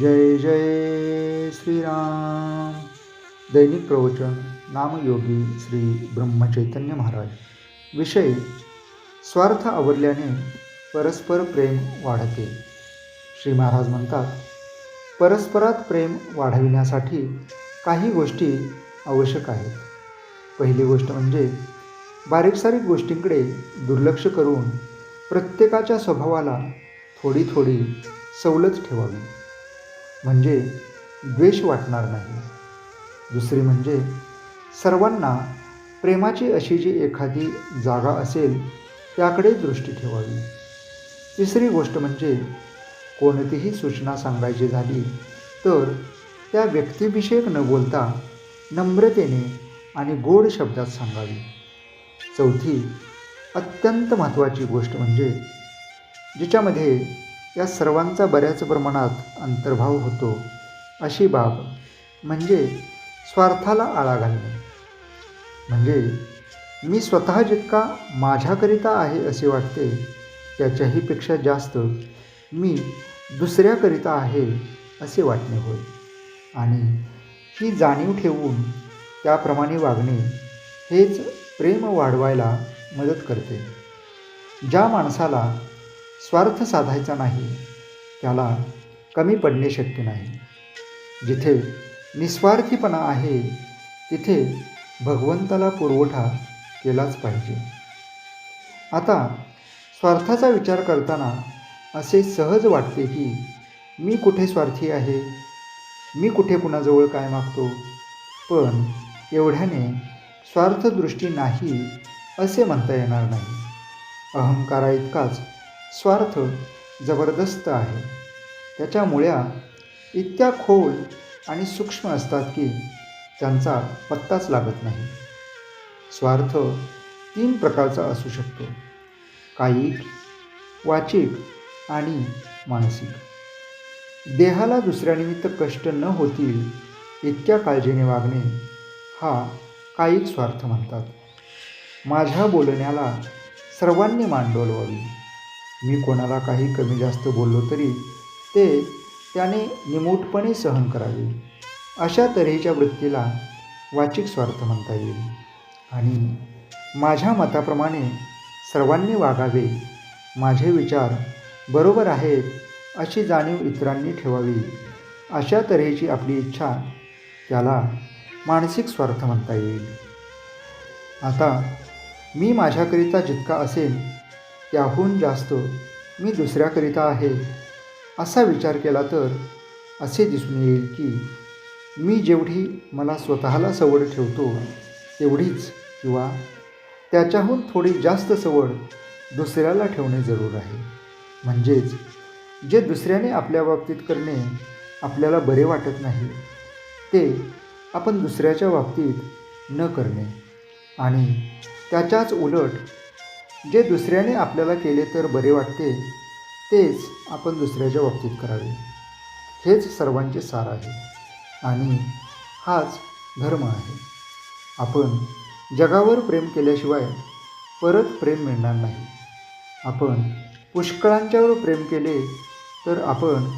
जय जय श्रीराम. दैनिक प्रवचन नामयोगी श्री ब्रह्मचैतन्य महाराज. विषय स्वार्थ आवरल्याने परस्पर प्रेम वाढते. श्री महाराज म्हणतात परस्परात प्रेम वाढविण्यासाठी काही गोष्टी आवश्यक आहेत. पहिली गोष्ट म्हणजे बारीकसारीक गोष्टींकडे दुर्लक्ष करून प्रत्येकाच्या स्वभावाला थोडी थोडी सवलत ठेवावी. म्हणजे द्वेष वाटणार नाही. दुसरी म्हणजे सर्वांना प्रेमाची अशी जी एखादी जागा असेल त्याकडे दृष्टी ठेवावी. तिसरी गोष्ट म्हणजे कोणतीही सूचना सांगायची झाली तर त्या व्यक्तिविषयक न बोलता नम्रतेने आणि गोड शब्दात सांगावी. चौथी अत्यंत महत्त्वाची गोष्ट म्हणजे जिच्यामध्ये या सर्वांचा बऱ्याच प्रमाणात अंतर्भाव होतो. अशी बाब म्हणजे स्वार्थाला आळा घालणे. म्हणजे मी स्वतः जितका माझ्याकरिता आहे असे वाटते त्याच्याहीपेक्षा जास्त मी दुसऱ्याकरिता आहे असे वाटणे होय. आणि ही जाणीव ठेवून त्याप्रमाणे वागणे हेच प्रेम वाढवायला मदत करते. ज्या माणसाला स्वार्थ साधायचा नाही त्याला कमी पडणे शक्य नाही. जिथे निस्वार्थीपणा आहे तिथे भगवंताला पुरवठा केलाच पाहिजे. आता स्वार्थाचा विचार करताना असे सहज वाटते की मी कुठे स्वार्थी आहे? मी कुठे कुणाजवळ काय मागतो? पण एवढ्याने स्वार्थदृष्टी नाही असे म्हणता येणार नाही. अहंकारा इतकाच स्वार्थ जबरदस्त आहे. त्याच्या मुळ्या इतक्या खोल आणि सूक्ष्म असतात की त्यांचा पत्ताच लागत नाही. स्वार्थ तीन प्रकारचा असू शकतो. कायिक वाचिक आणि मानसिक. देहाला दुसऱ्यानिमित्त कष्ट न होतील इतक्या काळजीने वागणे हा कायिक स्वार्थ म्हणतात. माझ्या बोलण्याला सर्वांनी मान डोलवावी मी कोणाला काही कमी जास्त बोललो तरी ते त्याने निमूटपणे सहन करावे. अशा तऱ्हेच्या वृत्तीला वाचिक स्वार्थ म्हणता येईल. आणि माझ्या मताप्रमाणे सर्वांनी वागावे. माझे विचार बरोबर आहेत अशी जाणीव इतरांनी ठेवावी. अशा तऱ्हेची आपली इच्छा त्याला मानसिक स्वार्थ म्हणता येईल. आता मी माझ्याकरिता जितका असेल त्याहून जास्त मी दुसऱ्याकरिता आहे. असा विचार केला तर असे दिसून येईल की मी जेवढी मला स्वतःला सवड ठेवतो तेवढीच किंवा त्याच्याहून थोडी जास्त सवड दुसऱ्याला ठेवणे जरूर आहे. म्हणजेच जे दुसऱ्याने आपल्या बाबतीत करणे आपल्याला बरे वाटत नाही ते आपण दुसऱ्याच्या बाबतीत न करणे आणि त्याच्याच उलट जे दुसऱ्याने आपल्याला केले तर बरे वाटते तेच आपण दुसऱ्याच्या बाबतीत करावे. हेच सर्वांचे सार आहे आणि हाच धर्म आहे. आपण जगावर प्रेम केल्याशिवाय परत प्रेम मिळणार नाही. आपण पुष्कळांच्यावर प्रेम केले तर आपण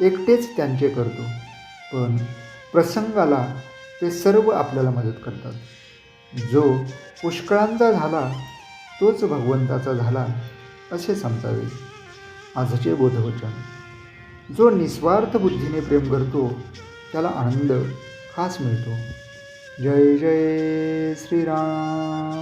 एकटेच त्यांचे करतो पण प्रसंगाला ते सर्व आपल्याला मदत करतात. जो पुष्कळांचा झाला तोच भगवंताचा झाला असे समजावे. आजचे बोधवचन. जो निस्वार्थ बुद्धीने प्रेम करतो त्याला आनंद खास मिळतो. जय जय श्रीराम.